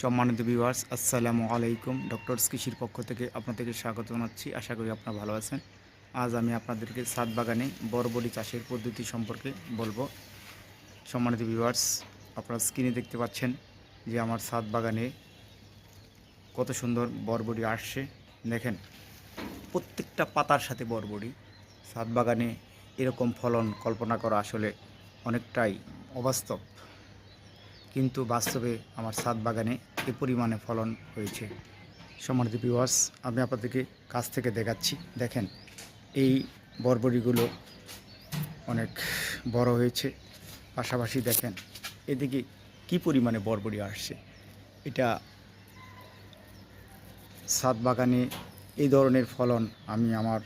সম্মানিত ভিউয়ার্স আসসালামু আলাইকুম। ডক্টরস কৃষির পক্ষ থেকে আপনাদেরকে স্বাগত জানাচ্ছি। আশা করি আপনারা ভালো আছেন। আজ আমি আপনাদেরকে সাত বাগানে বরবটি চাষের পদ্ধতি সম্পর্কে বলব। সম্মানিত ভিউয়ার্স আপনারা স্ক্রিনে দেখতে পাচ্ছেন যে আমার সাত বাগানে কত সুন্দর বরবটি আসছে। দেখেন, প্রত্যেকটা পাতার সাথে বরবটি। সাত বাগানে এরকম ফলন কল্পনা করা আসলে অনেকটাই অবাস্তব। কিন্তু বাস্তবে আমার সাত বাগানে এ পরিমাণে ফলন হয়েছে। সম্মানিত ভিউয়ার্স আমি আপনাদেরকে কাছ থেকে দেখাচ্ছি। দেখেন, এই বরবরিগুলো অনেক বড় হয়েছে। পাশাপাশি দেখেন, এদিকে কি পরিমাণে বরবরি আসছে? এটা সাত বাগানে এই ধরনের ফলন আমি আমার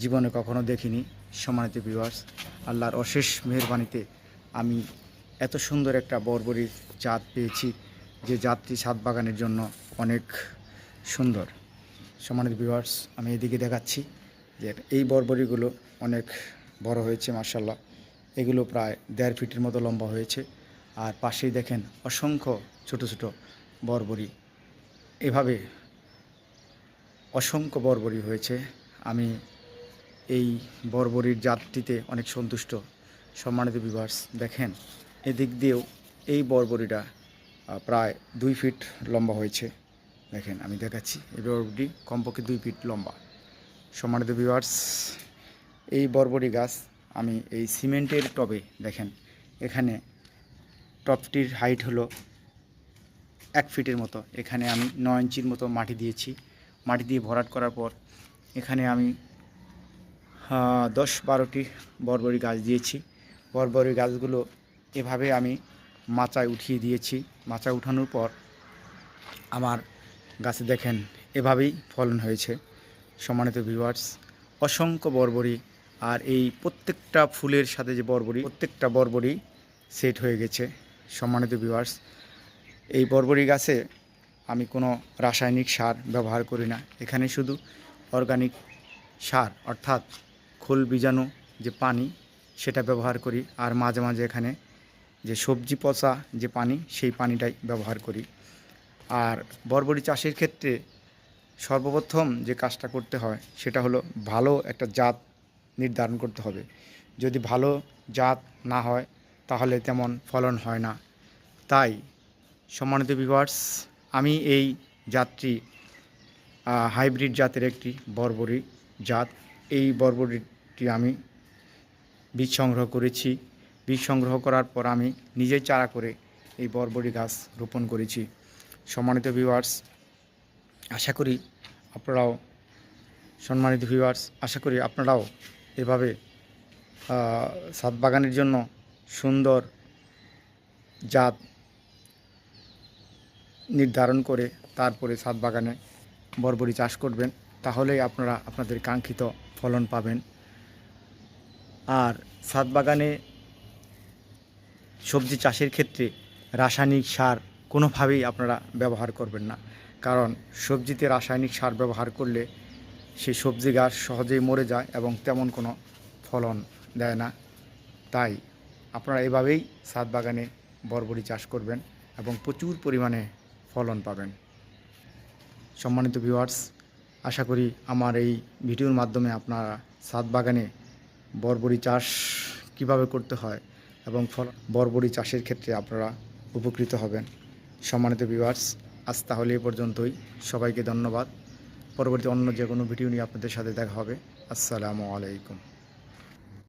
জীবনে কখনো দেখিনি। সম্মানিত ভিউয়ার্স আল্লাহর অশেষ মেহরবানিতে আমি এত সুন্দর একটা বরবরির জাত পেয়েছি যে জাতটি ছাদ বাগানের জন্য অনেক সুন্দর। সম্মানিত ভিউয়ার্স আমি এদিকে দেখাচ্ছি যে এই বরবরিগুলো অনেক বড় হয়েছে মার্শাল্লাহ এগুলো প্রায় দেড় ফিটের মতো লম্বা হয়েছে। আর পাশেই দেখেন অসংখ্য ছোট ছোট বরবরি এভাবে অসংখ্য বরবরি হয়েছে। আমি এই বরবরির জাতটিতে অনেক সন্তুষ্ট। সম্মানিত বিভার্স দেখেন এদিক দিয়েও এই বরবরিটা প্রায় দুই ফিট লম্বা হয়েছে। দেখেন, আমি দেখাচ্ছি। এই বরবরি কমপক্ষে দুই ফিট লম্বা। সম্মানিত বিভার্স এই বরবরি গাছ আমি এই সিমেন্টের টবে, দেখেন, এখানে টবটির হাইট হলো এক ফিটের মতো। এখানে আমি নয় ইঞ্চির মতো মাটি দিয়েছি। মাটি দিয়ে ভরাট করার পর এখানে আমি দশ বারোটি বরবরি গাছ দিয়েছি। বরবরি গাছগুলো এভাবে আমি মাচায় উঠিয়ে দিয়েছি। মাচায় উঠানোর পর আমার গাছে দেখেন, এভাবেই ফলন হয়েছে। সম্মানিত ভিউয়ার্স অসংখ্য বরবরি আর এই প্রত্যেকটা ফুলের সাথে যে বরবরি, প্রত্যেকটা বরবরি সেট হয়ে গেছে। সম্মানিত ভিউয়ার্স এই বরবরি গাছে আমি কোনো রাসায়নিক সার ব্যবহার করি না। এখানে শুধু অর্গানিক সার, অর্থাৎ খোল বীজাণু যে পানি, সেটা ব্যবহার করি। আর মাঝে মাঝে এখানে যে সবজি পচা যে পানি, সেই পানিটাই ব্যবহার করি। আর বরবরি চাষের ক্ষেত্রে সর্বপ্রথম যে কাজটা করতে হয়, সেটা হলো ভালো একটা জাত নির্ধারণ করতে হবে। যদি ভালো জাত না হয়, তাহলে তেমন ফলন হয় না। তাই সম্মানিত ভিউয়ার্স আমি এই জাতটি হাইব্রিড জাতের একটি বরবরি জাত, এই বরবরিটি আমি বীজ সংগ্রহ করেছি। বীজ সংগ্রহ করার পর আমি নিজেই চারা করে এই বরবরি গাছ রোপণ করেছি। সম্মানিত ভিউয়ার্স আশা করি আপনারাও, সম্মানিত ভিউয়ার্স আশা করি আপনারাও এভাবে ছাদ বাগানের জন্য সুন্দর জাত নির্ধারণ করে তারপরে ছাদ বাগানে বরবরি চাষ করবেন, তাহলেই আপনারা আপনাদের কাঙ্ক্ষিত ফলন পাবেন। আর ছাদ বাগানে সবজি চাষের ক্ষেত্রে রাসায়নিক সার কোনোভাবেই আপনারা ব্যবহার করবেন না। কারণ সবজিতে রাসায়নিক সার ব্যবহার করলে সেই সবজি গাছ সহজেই মরে যায় এবং তেমন কোনো ফলন দেয় না। তাই আপনারা এভাবেই ছাদ বাগানে বরবরি চাষ করবেন এবং প্রচুর পরিমাণে ফলন পাবেন। সম্মানিত ভিউয়ার্স, আশা করি আমার এই ভিডিওর মাধ্যমে আপনারা ছাদ বাগানে বরবরি চাষ কীভাবে করতে হয় এবং ফল, বরবরি চাষের ক্ষেত্রে আপনারা উপকৃত হবেন। সম্মানিত ভিউয়ার্স আজ তাহলে এ পর্যন্তই। সবাইকে ধন্যবাদ। পরবর্তী অন্য যে কোনো ভিডিও নিয়ে আপনাদের সাথে দেখা হবে। আসসালামু আলাইকুম।